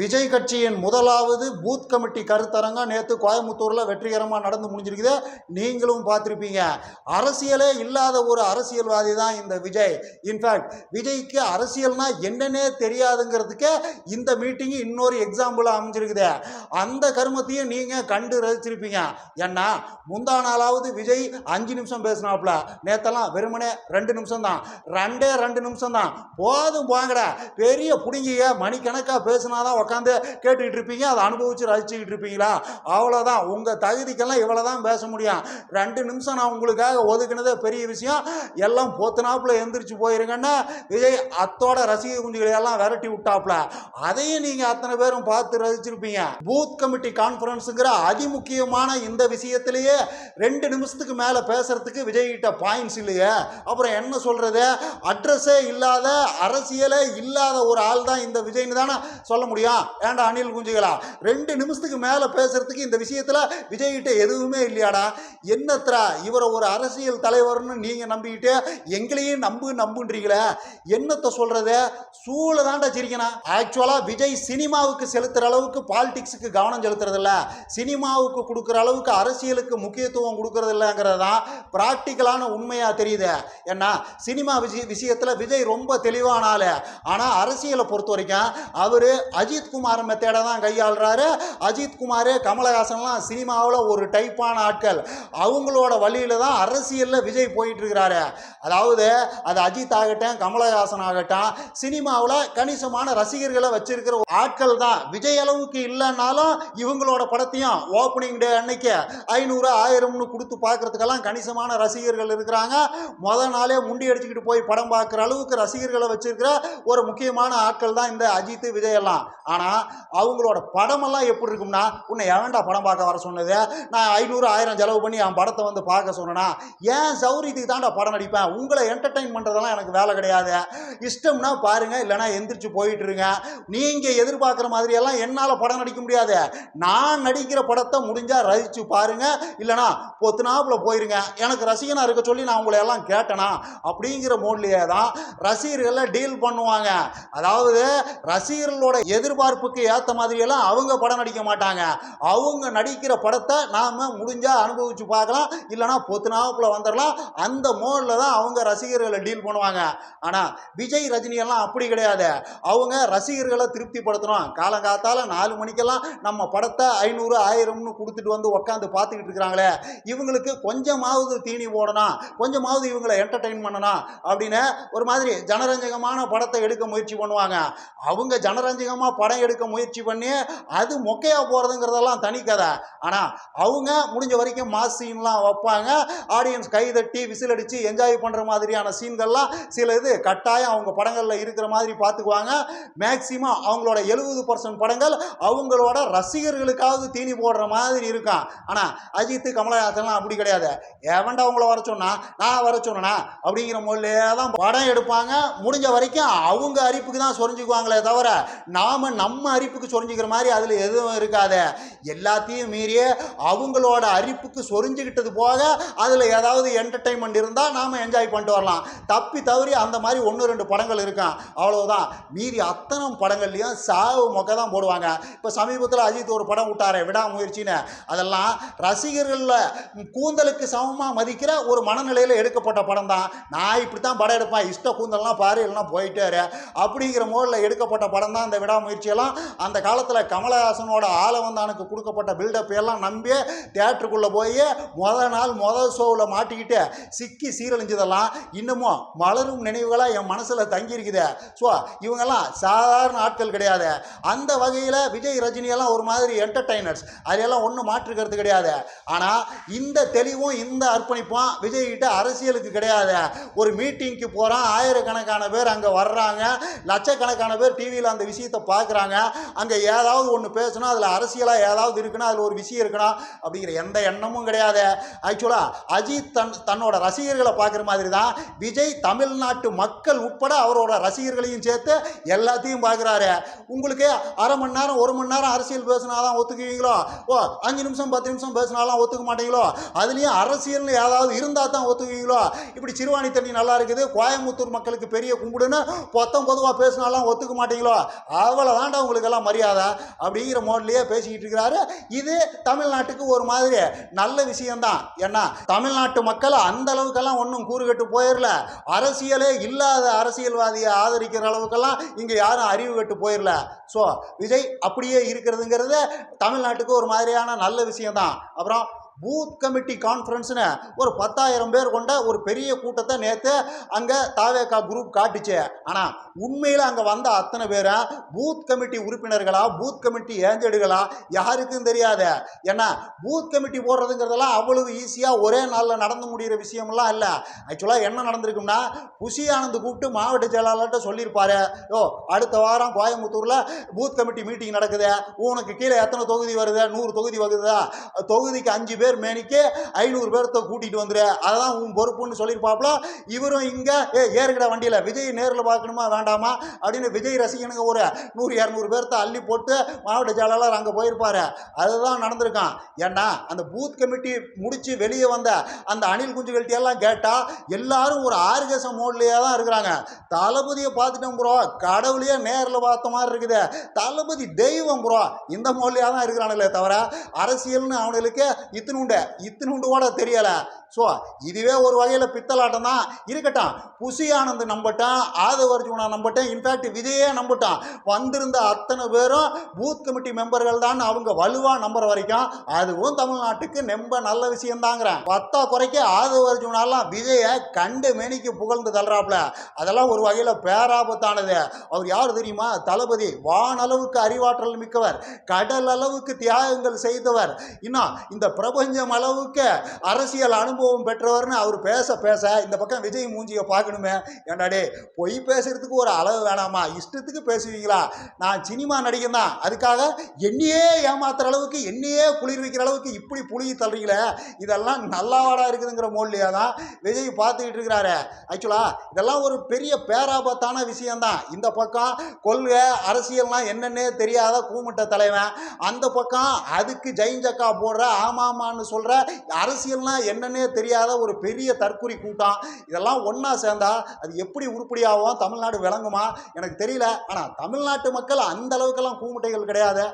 விஜய் கட்சியின் முதலாவது booth committee கருத்தரங்கம் நேற்று கோயம்புத்தூரில் வெற்றிகரமாக நடந்து முடிஞ்சிருக்குது. நீங்களும் பார்த்துருப்பீங்க. அரசியலே இல்லாத ஒரு அரசியல்வாதி தான் இந்த விஜய். இன்ஃபேக்ட் விஜய்க்கு அரசியல்னா என்னன்னே தெரியாதுங்கிறதுக்கு இந்த மீட்டிங் இன்னொரு எக்ஸாம்பிளாக அமைஞ்சிருக்குது. அந்த கருமத்தையும் நீங்கள் கண்டு ரசிச்சிருப்பீங்க. ஏன்னா முந்தா நாளாவது விஜய் அஞ்சு நிமிஷம் பேசினாப்புல. நேத்தெல்லாம் வெறுமனே ரெண்டு நிமிஷம் தான். ரெண்டே ரெண்டு நிமிஷம் தான். போதும் போங்கடா. பெரிய புடுங்கிய மணிக்கணக்காக பேசினாதான் உட்காந்து கேட்டுக்கிட்டு இருப்பீங்க அதை அனுபவிச்சு ரசிச்சுக்கிட்டு இருப்பீங்களா? அவ்வளோதான் உங்கள் தகுதிக்கெல்லாம் இவ்வளோ தான் பேச முடியும். ரெண்டு நிமிஷம் நான் உங்களுக்காக ஒதுக்குனதே பெரிய விஷயம். எல்லாம் பொத்துனாப்புல எந்திரிச்சு போயிருங்கன்னா விஜய் அத்தோட ரசிக குஞ்சுகளை எல்லாம் விரட்டி விட்டாப்புல. அதையும் நீங்கள் அத்தனை பேரும் பார்த்து ரசிச்சிருப்பீங்க. பூத் கமிட்டி கான்ஃபரன்ஸுங்கிற அதிமுக்கியமான இந்த விஷயத்திலேயே ரெண்டு நிமிஷத்துக்கு மேலே பேசுறதுக்கு விஜய் கிட்ட பாயிண்ட்ஸ் இல்லையே? அப்புறம் என்ன சொல்றது? அட்ரஸே இல்லாத அரசியலே இல்லாத ஒரு ஆள் தான் இந்த விஜய்னு தானே சொல்ல முடியும். ஏன்டா அணில் குஞ்சுகளா? ரெண்டு நிமிஷத்துக்கு மேலே பேசுறதுக்கு இந்த விஷயத்தில் விஜய் கிட்ட எதுவுமே இல்லையாடா. என்னத்ரா இவரை ஒரு அரசியல் தலைவர்னு நீங்கள் நம்பிக்கிட்டு எங்களையும் நம்பு நம்புன்றீங்களே? என்னத்தை சொல்றது? சூழ தாண்டா சிரிக்கணும். ஆக்சுவலாக விஜய் சினிமாவுக்கு செலுத்துகிற அளவுக்கு பாலிடிக்ஸுக்கு கவனம் செலுத்துறதில்ல. சினிமாவுக்கு கொடுக்குற அளவுக்கு அரசியலுக்கு முக்கியத்துவம் கொடுக்கறது இல்லைங்கிறது தான் ப்ராக்டிக்கலான உண்மையாக தெரியுது. ஏன்னா சினிமா விஷய விஷயத்தில் விஜய் ரொம்ப தெளிவான ஆனால் அரசியலை பொறுத்த வரைக்கும் அவர் அஜித் குமார் மெத்தேடை தான் கையாளுறாரு. அஜித்குமார் கமலஹாசன்லாம் சினிமாவில் ஒரு டைப்பான ஆட்கள். அவங்களோட வழியில தான் அரசியலில் விஜய் போயிட்டுருக்கிறாரு. அதாவது அது அஜித் ஆகட்டும் கமலஹாசன் ஆகட்டும் சினிமாவில் கணிசமான ரசிகர்களை வச்சிருக்கிற ஆட்கள் தான் விஜய் அளவுக்கு இல்லைன்னாலும் இவங்களோட படத்தையும் ஓப்பனிங் டே அன்னைக்கு ஐநூறு ஆயிரம்னு கொடுத்து பார்க்கறதுக்கெல்லாம் கணிசமான ரசிகர்கள் இருக்கிறாங்க. முத நாளே முண்டி அடிச்சுக்கிட்டு போய் படம் பார்க்குற அளவுக்கு ரசிகர்களை வச்சிருக்கிற ஒரு முக்கியமான ஆட்கள் தான் இந்த அஜித் விஜய் எல்லாம். ஆனால் அவங்களோட படமெல்லாம் எப்படி இருக்கும்னா உன்னை எவன்டா படம் பார்க்க வர சொன்னது? நான் ஐநூறு ஆயிரம் செலவு பண்ணி என் படத்தை வந்து பார்க்க சொன்னேன்னா ஏன் சௌரியத்துக்கு தான்டா படம் நடிப்பேன்? உங்களை என்டர்டைன் பண்ணுறதெல்லாம் எனக்கு வேலை கிடையாது. இஷ்டம்னா பாருங்க இல்லைனா எந்திரிச்சு போயிட்டுருங்க. நீங்கள் எதிர்பார்க்குற மாதிரியெல்லாம் என்னால் படம் நடிக்க முடியாது. நான் நடிக்கிற படத்தை முடிஞ்சால் ரசித்து பாருங்க. இல்லைனா பொத்துனாப்பில் போயிருங்க. எனக்கு ரசிகனாக இருக்க சொல்லி நான் உங்களை எல்லாம் கேட்டேனா? அப்படிங்கிற மோட்லேயே தான் ரசிகர்களை டீல் பண்ணுவாங்க. அதாவது ரசிகர்களோட எதிர்பார்ப்புக்கு ஏற்ற மாதிரியெல்லாம் அவங்க படம் நடிக்க மாட்டாங்க. அவங்க நடிக்கிற படத்தை நாம் முடிஞ்சால் அனுபவித்து பார்க்கலாம். இல்லைனா பொத்துனாப்புல வந்துடலாம் அந்த மோடில் தான் அவங்க ரசிகர்களை டீல் பண்ணுவாங்க. ஆனால் விஜய் ரஜினி எல்லாம் அப்படி கிடையாது. அவங்க ரசிகர்களை திருப்திப்படுத்தணும். காலங்காத்தால் நாலு மணிக்கெல்லாம் நம்ம படத்தை ஐநூறு ஆயிரம்னு கொடுத்துட்டு வந்து உட்காந்து பார்த்துக்கிட்டு இருக்கிறாங்களே. இவங்களுக்கு கொஞ்சமாவது தீனி போடணும். கொஞ்சமாவது இவங்களை என்டர்டெயின் பண்ணணும். அப்படின்னு ஒரு மாதிரி ஜனரஞ்சகமான படத்தை எடுக்க முயற்சி பண்ணுவாங்க. அவங்க ஜனரஞ்சகமாக படம் எடுக்க முயற்சி பண்ணி அது மொக்கையாக போகிறதுங்கிறதெல்லாம் தனி கதை. ஆனால் அவங்க முடிஞ்ச வரைக்கும் மாஸ் சீன்லாம் வைப்பாங்க. ஆடியன்ஸ் கைதட்டி விசில் அடித்து என்ஜாய் பண்ணுற மாதிரியான சீன்கள்லாம் சில இது கட்டாயம் அவங்க படங்களில் இருக்கிற மாதிரி பார்த்துக்குவாங்க மேக்சிமம் அவங்களோட எழுபது பர்சன்ட் படங்கள் அவங்களோட ரசிகர்களுக்காவது தீனி போடுற மாதிரி இருக்கும். ஆனால் அஜித் கமலஹாசன்லாம் அப்படி கிடையாது. எவன்டா அவங்கள வர சொன்னா நான் வர சொன்னா அப்படிங்கிற மொழியே தான் படம் எடுப்பாங்க. முடிஞ்ச வரைக்கும் அவங்க அரிப்புக்கு தான் சொரிஞ்சுக்குவாங்களே தவிர நாம நம்ம அரிப்புக்கு சொரிஞ்சுக்கிற மாதிரி அதில் எதுவும் இருக்காத. எல்லாத்தையும் மீறியே அவங்களோட அரிப்புக்கு சொரிஞ்சுக்கிட்டது போக அதில் ஏதாவது என்டர்டைன்மெண்ட் இருந்தால் நாம் என்ஜாய் பண்ணிட்டு வரலாம். தப்பி தவறி அந்த மாதிரி ஒன்று ரெண்டு படங்கள் இருக்கும் அவ்வளோதான் மீறி அத்தனை படங்கள்லையும் சாவு மொக்க தான் போடுவாங்க. இப்போ சமீபத்தில் அஜித் ஒரு படம் விட்டாரே விடாமுயற்சின்னு. அதெல்லாம் ரசிகர்களில் கூந்தலுக்கு சமமாக மதிக்கிற ஒரு மனநிலையில் எடுக்கப்பட்ட படம் தான் நான் இப்படி தான் படம் எடுப்பேன். இஷ்ட கூந்தல்லாம் பாரு இல்லைன்னா போயிட்டே அப்படிங்கிற மோடில் எடுக்கப்பட்ட படம் தான் இந்த விடாமுயற்சியெல்லாம் அந்த காலத்தில் கமலஹாசனோட ஆலவந்தானுக்கு கொடுக்கப்பட்ட பில்டப் எல்லாம் நம்பி தேட்டருக்குள்ளே போய் மொதல் நாள் முதல் ஷோவில் மாட்டிக்கிட்டு சிக்கி சீரழிஞ்சதெல்லாம் இன்னமும் மலரும் நினைவுகளாக என் மனசில் தங்கியிருக்குது. ஸோ இவங்கெல்லாம் சாதாரண ஆட்கள் கிடையாது. அந்த வகையில் விஜய் ரஜினியெல்லாம் ஒரு மாதிரி என்டர்டைனர்ஸ் அதையெல்லாம் ஒன்றும் மாற்றுக்கிறது கிடையாது. ஆனால் இந்த தெளிவும் இந்த அர்ப்பணிப்பும் விஜய் கிட்ட அரசியலுக்கு கிடையாது. ஒரு மீட்டிங்க்கு போகிறான் ஆயிரக்கணக்கான பேர் அங்கே வர்றாங்க. லட்சக்கணக்கான பேர் டிவியில் அந்த விஷயத்தை பார்க்குறாங்க. அங்கே ஏதாவது ஒன்று பேசணும் அதில் அரசியலாக ஏதாவது இருக்குன்னா அதில் ஒரு விஷயம் இருக்கணும் அப்படிங்கிற எந்த எண்ணமும் கிடையாது. ஆக்சுவலாக அஜித் தன் தன்னோட ரசிகர்களை பார்க்குற மாதிரி தான் விஜய் தமிழ்நாட்டு மக்கள் உட்பட அவரோட ரசிகர்களையும் சேர்த்து எல்லாத்தையும் பார்க்குறாரு. உங்களுக்கு அரை மணி நேரம் ஒரு மணி நேரம் அரசியல் பேசினா தான் ஒத்துக்குவீங்களோ? ஓ அஞ்சு நிமிஷம் பத்து நிமிஷம் பேசினாலாம் ஒத்துக்க மாட்டீங்களோ? அதுலேயும் அரசியல்னு ஏதாவது இருந்தால் தான் ஒத்துக்குவீங்களோ? இப்படி சிறுவாணி தண்ணி நல்லா இருக்குது கோயம்புத்தூர் மக்களுக்கு பெரிய கும்பிடுன்னு பொத்தம் பொதுவாக பேசினாலாம் ஒத்துக்க மாட்டீங்களோ? அவ்வளோதான் தாண்டா மரியாதை அப்படிங்கிற மோட்லேயே பேசிக்கிட்டு இருக்கிறாரு. இது தமிழ்நாட்டுக்கு ஒரு மாதிரி நல்ல விஷயம்தான். ஏன்னா தமிழ்நாட்டு மக்கள் அந்த அளவுக்கெல்லாம் ஒன்றும் கூறுகட்டு போயிடல அரசியலே இல்லாத அரசியல்வாதியை ஆதரிக்கிற அளவுக்கெல்லாம் இங்கே யாரும் அறிவு கட்டு போயிடல ஸோ விஜய் அப்படியே இருக்கிறதுங்கிறது தமிழ்நாட்டுக்கு ஒரு மாதிரியான நல்ல விஷயம்தான். அப்புறம் பூத் கமிட்டி கான்ஃபரன்ஸ்னு ஒரு பத்தாயிரம் பேர் கொண்ட ஒரு பெரிய கூட்டத்தை நேற்று அங்கே தாவேகா குரூப் காட்டுச்சு. ஆனால் உண்மையில் அங்கே வந்த அத்தனை பேரும் பூத் கமிட்டி உறுப்பினர்களா பூத் கமிட்டி ஏஞ்சடுகளா யாருக்கும் தெரியாத. ஏன்னா பூத் கமிட்டி போடுறதுங்கிறதெல்லாம் அவ்வளவு ஈஸியாக ஒரே நாளில் நடந்து முடிகிற விஷயமெல்லாம் இல்லை. ஆக்சுவலாக என்ன நடந்திருக்கும்னா புஷி ஆனந்த் கூப்பிட்டு மாவட்ட செயலாளர்கிட்ட சொல்லியிருப்பாரு. ஓ அடுத்த வாரம் கோயம்புத்தூரில் பூத் கமிட்டி மீட்டிங் நடக்குது. உனக்கு கீழே எத்தனை தொகுதி வருது? நூறு தொகுதி வருதா தொகுதிக்கு அஞ்சு பேர் மேனிக்கு ஐநூறு பேர்த்த கூட்டிகிட்டு வந்துரு. அதான் உன் பொறுப்புன்னு சொல்லியிருப்பாப்புல இவரும் இங்கே ஏ ஏறுகிற வண்டியில். விஜய் நேரில் பார்க்கணுமா? வேண்டாமா? அப்படின்னு விஜய் ரசிகனுங்க ஒரு நூறு இரநூறு பேர்த்த அள்ளி போட்டு மாவட்ட செயலாளர் அங்கே போயிருப்பாரு. அதுதான் நடந்திருக்கான். ஏன்னா அந்த பூத் கமிட்டி முடிச்சு வெளியே வந்த அந்த அணில் குஞ்சுகள்கிட்ட எல்லாம் கேட்டால் எல்லாரும் ஒரு ஆர்கச மோட்லேயே தான் இருக்கிறாங்க. தளபதியை பார்த்துட்டோம் ப்ரோ கடவுளையே நேரில் பார்த்த மாதிரி இருக்குது. தளபதி தெய்வம் ப்ரோ இந்த மோட்லேயே தான் இருக்கிறானுங்களே தவிர அரசியல்னு அவனுக்கு இத்தினுண்டு இத்தினுண்டு கூட தெரியலை. ஸோ இதுவே ஒரு வகையில் பித்தலாட்டம் தான் இருக்கட்டும் புசி ஆனந்த் நம்பட்டான் ஆதவ அர்ஜுனா நம்பட்டேன் இன்ஃபேக்ட் விஜயே நம்பட்டான். வந்திருந்த அத்தனை பேரும் பூத் கமிட்டி மெம்பர்கள் தான் அவங்க வலுவாக நம்புற வரைக்கும் அதுவும் தமிழ்நாட்டுக்கு ரொம்ப நல்ல விஷயம்தாங்கிறேன். பத்தா குறைக்க ஆதவ அர்ஜுனாலாம் விஜயை கண்டு மேனிக்கு புகழ்ந்து தள்ளுறாப்புல. அதெல்லாம் ஒரு வகையில் பேராபத்தானது. அவர் யார் தெரியுமா? தளபதி வானளவுக்கு அறிவாற்றல் மிக்கவர் கடல் அளவுக்கு தியாகங்கள் செய்தவர். இன்னும் இந்த பிரபஞ்சம் அளவுக்கு அரசியல் அனுபவம் பெற்றவர்னு அவர் பேச பேச இந்த பக்கம் விஜய் மூஞ்சியை பார்க்கணுமே. ஏண்டாடே பொய் பேசுறதுக்கு ஒரு அளவு வேணாமா? இஷ்டத்துக்கு பேசுவீங்களா? நான் சினிமா நடிகன் தான். அதுக்காக என்னையே ஏமாத்துற அளவுக்கு என்னையே குளிர் வைக்கிற அளவுக்கு இப்படி புளிய தள்ளுறீங்களே? இதெல்லாம் நல்லாவாடா இருக்குதுங்கிற மோட்லியா தான் விஜய் பார்த்துக்கிட்டு இருக்கிறாரு. ஆக்சுவலா இதெல்லாம் ஒரு பெரிய பேராபத்தான விஷயம்தான். இந்த பக்கம் கொள்கை அரசியல்லாம் என்னன்னே தெரியாத கூமுட்ட தலைவன். அந்த பக்கம் அதுக்கு ஜெயிஞ்சக்கா போடுற ஆமாமான்னு சொல்ற அரசியல்னா என்னன்னே தெரியாத ஒரு பெரிய தற்குறி கூட்டம். இதெல்லாம் ஒன்றா சேர்ந்தா அது எப்படி உருப்படியாகும் தமிழ்நாடு விளங்குமா? எனக்கு தெரியல. ஆனால் தமிழ்நாட்டு மக்கள் அந்த அளவுக்கெல்லாம் கூமுட்டைகள் கிடையாது.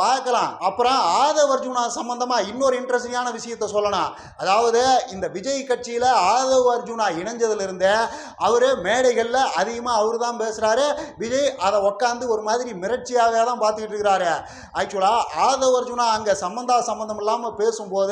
பார்க்கலாம். அப்புறம் ஆதவர்ஜுனா சம்பந்தமாக இன்னொரு இன்ட்ரெஸ்டிங்கான விஷயத்த சொல்லணும். அதாவது இந்த விஜய் கட்சியில் ஆதவ அர்ஜுனா இணைஞ்சதுலேருந்து அவர் மேடைகளில் அதிகமாக அவர் தான் பேசுகிறாரு விஜய் அதை உட்காந்து ஒரு மாதிரி மிரட்சியாகவே தான் பார்த்துக்கிட்டு இருக்கிறாரு. ஆக்சுவலாக ஆதவ் அர்ஜுனா அங்கே சம்பந்தா சம்பந்தம் இல்லாமல் பேசும்போது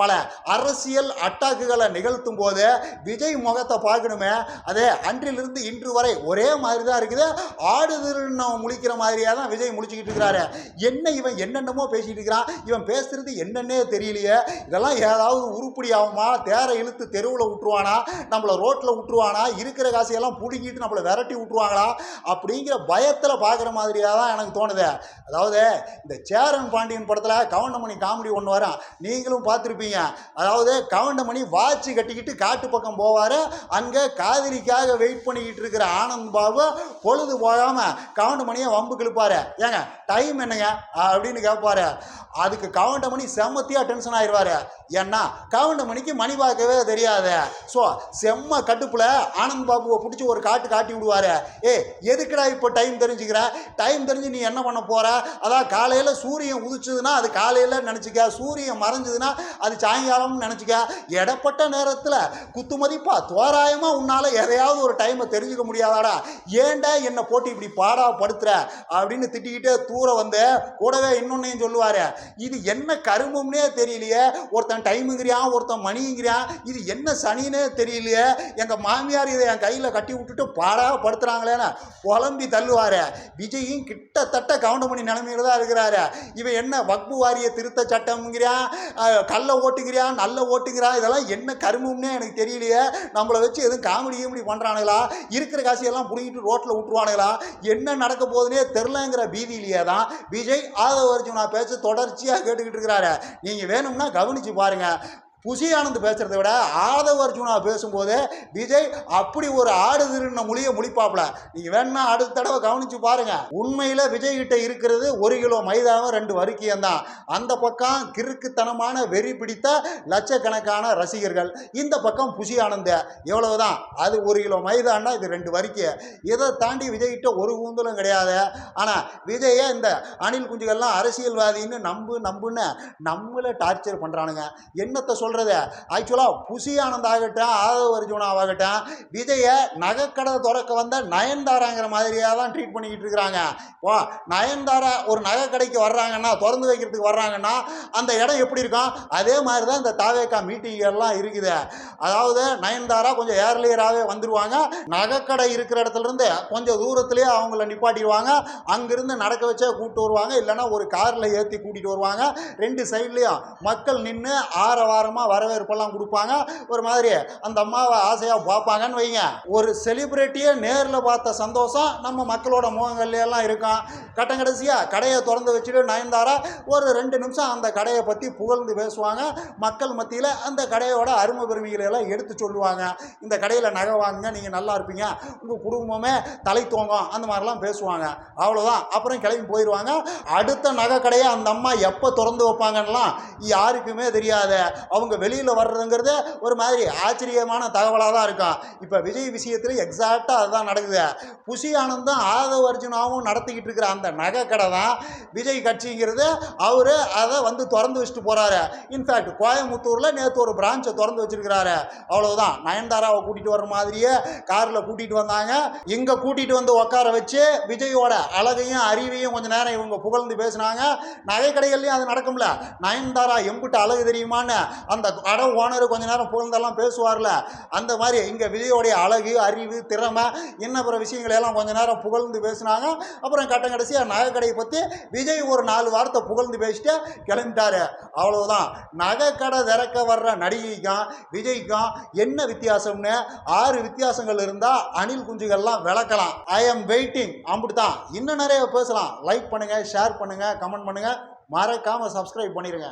பல அரசியல் அட்டாக்குகளை நிகழ்த்தும் போது விஜய் முகத்தை பார்க்கணுமே. அதே அன்றிலிருந்து இன்று வரை ஒரே மாதிரி தான் இருக்குது. ஆடுதல்னு முழிக்கிற மாதிரியாக தான் விஜய் முழிச்சுக்கிட்டு இருக்கிறாரு. என்ன இவன் என்னென்னமோ பேசிட்டு இருக்கிறான். இவன் பேசுறது என்னன்னே தெரியலையே. இதெல்லாம் ஏதாவது உருப்படி ஆகுமா தேரை இழுத்து தெருவில் விட்டுருவானா? நம்மளை ரோட்டில் விட்டுருவானா? இருக்கிற காசையெல்லாம் பிடுங்கிட்டு நம்மளை விரட்டி விட்டுருவாங்களா? அப்படிங்கிற பயத்தில் பார்க்குற மாதிரியாக தான் எனக்கு தோணுது. அதாவது இந்த சேரன் பாண்டியன் படத்தில் கவுண்டமணி காமெடி ஒன்று வரும் நீங்களும் பார்த்துருப்பீங்க. அதாவது கவுண்டமணி வாட்சி கட்டிக்கிட்டு காட்டு பக்கம் போவார் அங்கே காதலிக்காக வெயிட் பண்ணிக்கிட்டு இருக்கிற ஆனந்த் பாபு பொழுது போகாமல் கவுண்டமணியை வம்பு கிழப்பாரு. ஏங்க டைம் என்னங்க? அப்படின்னு கேட்பாரு அதுக்கு கவுண்டமணி செம்மத்தியாக டென்ஷன் ஆயிடுவாரு. ஏன்னா கவுண்டமணிக்கு மணி பார்க்கவே தெரியாது. ஸோ செம்ம கட்டுப்பில் ஆனந்த் பாபுவை பிடிச்சி ஒரு காட்டு காட்டி விடுவாரு. ஏ எதுக்குடா இப்போ டைம் தெரிஞ்சுக்கிற? டைம் தெரிஞ்சு நீ என்ன பண்ண போற? அதான் காலையில் சூரியன் உதிச்சதுன்னா அது காலையில் நினச்சிக்க சூரியன் மறைஞ்சது நடக்குதுன்னா அது சாயங்காலம்னு நினச்சிக்க. இடப்பட்ட நேரத்தில் குத்து மதிப்பா தோராயமாக உன்னால் எதையாவது ஒரு டைமை தெரிஞ்சுக்க முடியாதாடா. ஏன்டா என்னை போட்டு இப்படி பாடா படுத்துற? அப்படின்னு திட்டிக்கிட்டே தூர வந்து கூடவே இன்னொன்னையும் சொல்லுவார். இது என்ன கருமம்னே தெரியலையே. ஒருத்தன் டைமுங்கிறான் ஒருத்தன் மணிங்கிறான் இது என்ன சனின்னே தெரியலையே. எங்கள் மாமியார் இதை என் கையில் கட்டி விட்டுட்டு பாடா படுத்துறாங்களேன்னு குழம்பி தள்ளுவார். விஜயும் கிட்டத்தட்ட கவுண்டமணி நிலைமையில தான் இருக்கிறாரு. இவன் என்ன வக்பு வாரிய திருத்த சட்டம்ங்கிறான் கல்லை ஓட்டுங்கிறியா நல்ல ஓட்டுங்கிறா இதெல்லாம் என்ன கருமம்னே எனக்கு தெரியலையே. நம்மளை வச்சு எதுவும் காமெடி கீமெடி பண்ணுறானுங்களா இருக்கிற காசியெல்லாம் பிடிக்கிட்டு ரோட்டில் விட்டுருவானுங்களா என்ன நடக்க போகுதுன்னே தெரிலங்கிற பீதியிலேயே தான் விஜய் ஆதவ நான் பேச்சு தொடர்ச்சியாக கேட்டுக்கிட்டு இருக்கிறாரு. நீங்கள் வேணும்னா கவனிச்சு பாருங்கள் புஷி ஆனந்த் பேசுகிறத விட ஆதவ அர்ஜுனா பேசும்போது விஜய் அப்படி ஒரு ஆடு திருண்ண மொழியை முழிப்பாப்ல நீங்கள் வேணுமா அடுத்த தடவை கவனிச்சு பாருங்கள் உண்மையில் விஜய் கிட்ட இருக்கிறது ஒரு கிலோ மைதாவும் ரெண்டு வரிக்கியம் தான். அந்த பக்கம் கிறுக்குத்தனமான வெறி பிடித்த லட்சக்கணக்கான ரசிகர்கள். இந்த பக்கம் புஷி ஆனந்த எவ்வளவுதான்? அது ஒரு கிலோ மைதான்னா இது ரெண்டு வரிக்கு. இதை தாண்டி விஜய் கிட்ட ஒரு கூந்தலும் கிடையாது. ஆனால் விஜயை இந்த அணில் குஞ்சுகள்லாம் அரசியல்வாதின்னு நம்பு நம்புன்னு நம்மளை டார்ச்சர் பண்ணுறானுங்க என்னத்தை சொல்கிற சொல்றது? ஆக்சுவலா புசி ஆனந்த் ஆகட்டும் ஆதவ அர்ஜுனாவாகட்டும் விஜய நகைக்கடை திறக்க வந்த நயன்தாராங்கிற மாதிரியா தான் ட்ரீட் பண்ணிக்கிட்டு இருக்கிறாங்க. இப்போ நயன்தாரா ஒரு நகை கடைக்கு வர்றாங்கன்னா திறந்து வைக்கிறதுக்கு வர்றாங்கன்னா அந்த இடம் எப்படி இருக்கும்? அதே மாதிரி தான் இந்த தாவேக்கா மீட்டிங் எல்லாம் இருக்குது. அதாவது நயன்தாரா கொஞ்சம் ஏர்லியராகவே வந்துடுவாங்க நகைக்கடை இருக்கிற இடத்துல இருந்து கொஞ்சம் தூரத்துலேயே அவங்கள நிப்பாட்டிடுவாங்க. அங்கிருந்து நடக்க வச்சே கூப்பிட்டு வருவாங்க. இல்லைன்னா ஒரு காரில் ஏற்றி கூட்டிகிட்டு வருவாங்க. ரெண்டு சைட்லேயும் மக்கள் நின்று ஆற அம்மா வரவேற்பெல்லாம் கொடுப்பாங்க. ஒரு மாதிரி அந்த அம்மாவை ஆசையாக பார்ப்பாங்கன்னு வைங்க. ஒரு செலிப்ரிட்டியை நேரில் பார்த்த சந்தோஷம் நம்ம மக்களோட முகங்கள்லாம் இருக்கும் கட்டம் கடைசியாக கடையை திறந்து வச்சுட்டு நயன்தாரா ஒரு ரெண்டு நிமிஷம் அந்த கடையை பற்றி புகழ்ந்து பேசுவாங்க. மக்கள் மத்தியில் அந்த கடையோட அருமை பெருமைகளை எல்லாம் எடுத்து சொல்லுவாங்க. இந்த கடையில் நகை வாங்குங்க நீங்கள் நல்லா இருப்பீங்க. உங்கள் குடும்பமே தலை தோங்கும். அந்த மாதிரிலாம் பேசுவாங்க. அவ்வளோதான் அப்புறம் கிளம்பி போயிடுவாங்க அடுத்த நகை கடையை அந்த அம்மா எப்போ திறந்து வைப்பாங்கன்னெலாம் யாருக்குமே தெரியாது. அவங்க வெளியில் வர்றதுங்கிறது ஒரு மாதிரி ஆச்சரியமான தகவலாக தான் இருக்கும். இப்போ விஜய் விஷயத்தில் எக்ஸாக்டாக அதுதான் நடக்குது. புஷி ஆனந்தும் ஆதவ அர்ஜுனாவும் நடத்திக்கிட்டு இருக்கிற அந்த நகை கடை தான் விஜய் கட்சிங்கிறது. அவர் அதை வந்து திறந்து வச்சுட்டு போகிறாரு இன்ஃபேக்ட் கோயம்புத்தூரில் நேற்று ஒரு பிரான்ச்சை திறந்து வச்சிருக்கிறாரு. அவ்வளோதான் நயன்தாராவை கூட்டிகிட்டு வர மாதிரியே காரில் கூட்டிகிட்டு வந்தாங்க. இங்கே கூட்டிகிட்டு வந்து உட்கார வச்சு விஜயோட அழகையும் அறிவையும் கொஞ்ச நேரம் இவங்க புகழ்ந்து பேசினாங்க. நகை கடைகள்லையும் அது நடக்கும்ல. நயன்தாரா எம்புட்டு அழகு தெரியுமான்னு அந்த கடை ஓனர் கொஞ்ச நேரம் புகழ்ந்தெல்லாம் பேசுவார்ல. அந்த மாதிரி இங்கே விஜயோடைய அழகு அறிவு திறமை இன்ன பிற விஷயங்களை எல்லாம் கொஞ்ச நேரம் புகழ்ந்து பேசினாங்க. அப்புறம் கட்டம் கடைசியாக நகைக்கடையை பற்றி விஜய் ஒரு நாலு வார்த்தை புகழ்ந்து பேசிட்டு கிளம்பிட்டாரு. அவ்வளவுதான். நகைக்கடை திறக்க வர்ற நடிகைக்கும் விஜய்க்கும் என்ன வித்தியாசம்னு ஆறு வித்தியாசங்கள் இருந்தால் அணில் குஞ்சுகள்லாம் விளக்கலாம். ஐ எம் வெயிட்டிங் அப்படி தான் இன்னும் நிறைய பேசலாம். லைக் பண்ணுங்கள் ஷேர் பண்ணுங்கள் கமெண்ட் பண்ணுங்கள் மறக்காமல் சப்ஸ்கிரைப் பண்ணிடுங்க